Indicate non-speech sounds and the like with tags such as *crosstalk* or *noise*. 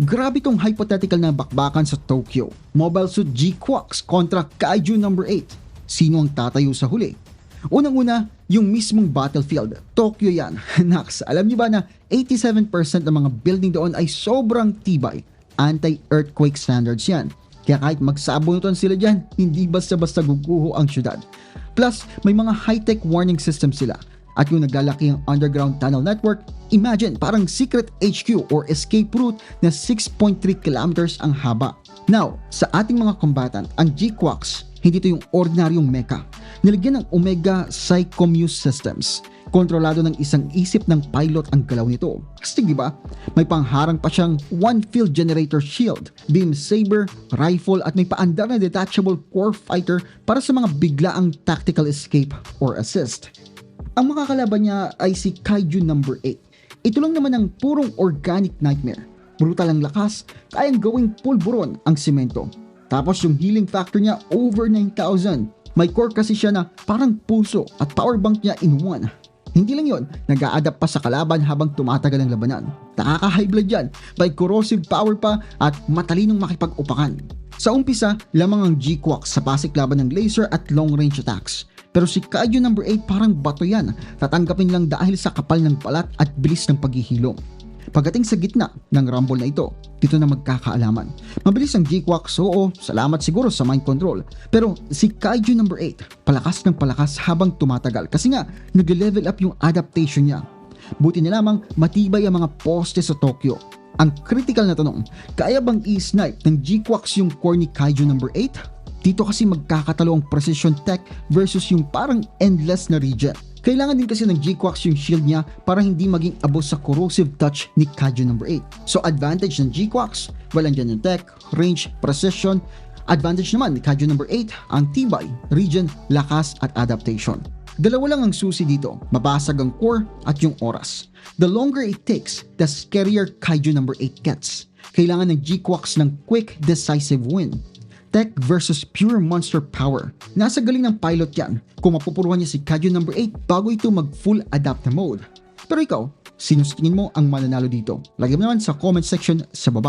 Grabe tong hypothetical na bakbakan sa Tokyo. Mobile Suit G-Quax kontra Kaiju number 8. Sino ang tatayo sa huli? Unang-una, yung mismong battlefield. Tokyo yan. *laughs* Nax, alam niyo ba na 87% ng mga building doon ay sobrang tibay. Anti-earthquake standards yan. Kaya kahit magsabunutan sila dyan, hindi basta-basta guguho ang syudad. Plus, may mga high-tech warning system sila. At yung naglalaki ang underground tunnel network, imagine parang secret HQ or escape route na 6.3 kilometers ang haba. Now, sa ating mga combatant, ang G-Quax, hindi ito yung ordinaryong mecha. Nilagyan ng Omega Psychomuse Systems. Kontrolado ng isang isip ng pilot ang galaw nito. Kasi di ba, may pangharang pa siyang one field generator shield, beam saber, rifle at may paandar na detachable core fighter para sa mga biglaang tactical escape or assist. Ang mga kalaban niya ay si Kaiju number 8. Ito lang naman ang purong organic nightmare. Brutal ang lakas, kayang gawing pulburon ang simento. Tapos yung healing factor niya over 9,000. May core kasi siya na parang puso at power bank niya in one. Hindi lang yon, nag adapt pa sa kalaban habang tumatagal ang labanan. Nakaka-high blood yan, may corrosive power pa at matalinong makipag-upakan. Sa umpisa, lamang ang G-Quax sa pasik laban ng laser at long range attacks. Pero si Kaiju number 8 parang bato yan, tatanggapin lang dahil sa kapal ng balat at bilis ng paghihilom. Pagdating sa gitna ng rumble na ito, dito na magkakaalaman. Mabilis ang G-Quax, oo, salamat siguro sa mind control. Pero si Kaiju number 8, palakas ng palakas habang tumatagal kasi nga nag-level up yung adaptation niya. Buti na lamang matibay ang mga poste sa Tokyo. Ang critical na tanong, kaya bang i-snipe ng G-Quax yung core ni Kaiju number 8? Dito kasi magkakatalo ang precision tech versus yung parang endless na regen. Kailangan din kasi ng G-Quax yung shield niya para hindi maging abo sa corrosive touch ni Kaiju number 8. So advantage ng G-Quax, well andyan yung tech, range, precision. Advantage naman ni Kaiju number 8, ang tibay, regen, lakas at adaptation. Dalawa lang ang susi dito, mabasag ang core at yung oras. The longer it takes, the scarier Kaiju number 8 gets. Kailangan ng G-Quax ng quick, decisive win tech versus pure monster power. Nasa galing ng pilot yan kung mapupuruhan niya si Kaiju number 8 bago ito mag full adapt mode. Pero ikaw, sino sa tingin mo ang mananalo dito? Lagyan mo naman sa comment section sa baba.